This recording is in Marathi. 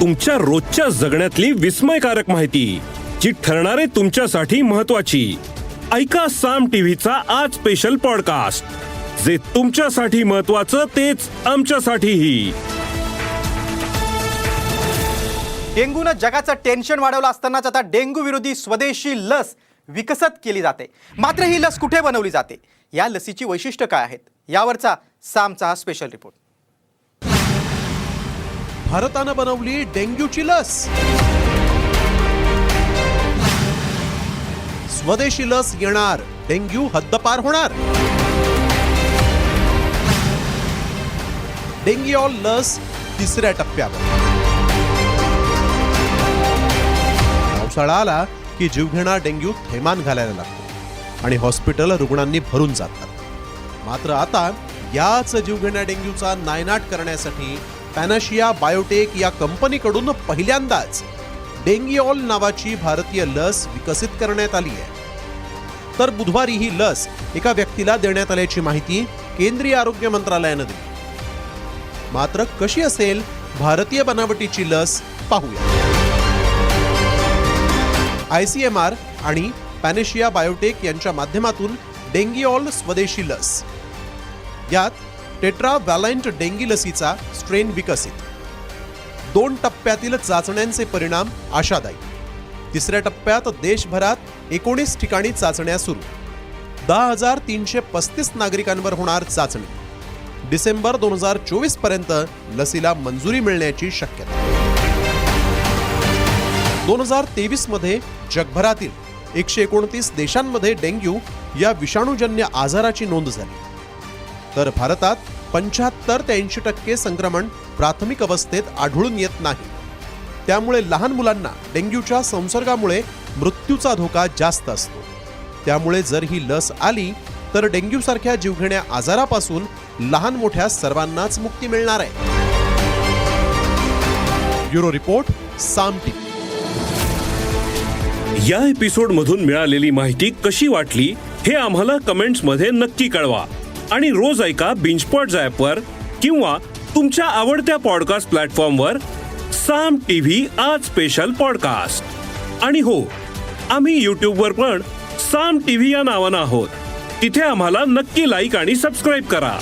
तुमच्या रोजच्या जगण्यातली विस्मयकारक माहिती जी ठरणारे तुमच्यासाठी महत्वाची ऐका साम टीव्हीचा आज स्पेशल पॉडकास्ट जे तुमच्यासाठी महत्वाचं तेच आमच्यासाठीही. डेंग्यूनं जगाचं टेन्शन वाढवलं असतानाच आता डेंग्यू विरोधी स्वदेशी लस विकसित केली जाते. मात्र ही लस कुठे बनवली जाते? या लसीची वैशिष्ट्य काय आहेत? यावरचा सामचा हा स्पेशल रिपोर्ट भारतानं बनवली डेंग्यूची लस. स्वदेशी लस येणार डेंग्यू हद्दपार होणार. डेंग्यूऑल लस तिसऱ्या टप्प्यावर. पावसाळा आला की जीवघेणा डेंग्यू थैमान घालायला लागतो आणि हॉस्पिटल रुग्णांनी भरून जातात. मात्र आता याच जीवघेण्या डेंग्यूचा नायनाट करण्यासाठी पॅनाशिया बायोटेक या कंपनीकडून पहिल्यांदाच डेंगिऑल नावाची भारतीय लस विकसित करण्यात आली आहे. तर बुधवारी ही लस एका व्यक्तीला देण्यात आल्याची माहिती केंद्रीय आरोग्य मंत्रालयानं दिली. मात्र कशी असेल भारतीय बनावटीची लस पाहूया. आय सी एम आर आणि पॅनेशिया बायोटेक यांच्या माध्यमातून डेंगिऑल स्वदेशी लस. यात टेट्रा व्हॅलायंट डेंगी लसीचा स्ट्रेन विकसित. दोन टप्प्यातील चाचण्यांचे परिणाम आशादायी. तिसऱ्या टप्प्यात देशभरात एकोणीस ठिकाणी चाचण्या सुरू. दहा हजार तीनशे पस्तीस नागरिकांवर होणार चाचणी. डिसेंबर दोन हजार चोवीसपर्यंत लसीला मंजुरी मिळण्याची शक्यता. दोन हजार तेवीसमध्ये जगभरातील एकशे एकोणतीस देशांमध्ये डेंग्यू या विषाणूजन्य आजाराची नोंद झाली. तर भारतात पंच्याहत्तर ते ऐंशी टक्के संक्रमण प्राथमिक अवस्थेत आढळून येत नाही. त्यामुळे लहान मुलांना डेंग्यूच्या संसर्गामुळे मृत्यूचा धोका जास्त असतो. त्यामुळे जर ही लस आली तर डेंग्यूसारख्या जीवघेण्या आजारापासून लहान मोठ्या सर्वांनाच मुक्ती मिळणार आहे. ब्युरो रिपोर्ट साम या एपिसोड मधून मिळालेली माहिती कशी वाटली हे आम्हाला कमेंट्समध्ये नक्की कळवा. आणि रोज ऐका बिंचपॉट वर किंवा तुमच्या आवडत्या पॉडकास्ट प्लॅटफॉर्मवर साम टी व्ही आज स्पेशल पॉडकास्ट आणि हो आम्ही युट्यूबवर पण साम टी व्ही या नावानं आहोत. तिथे आम्हाला नक्की लाईक आणि सबस्क्राईब करा.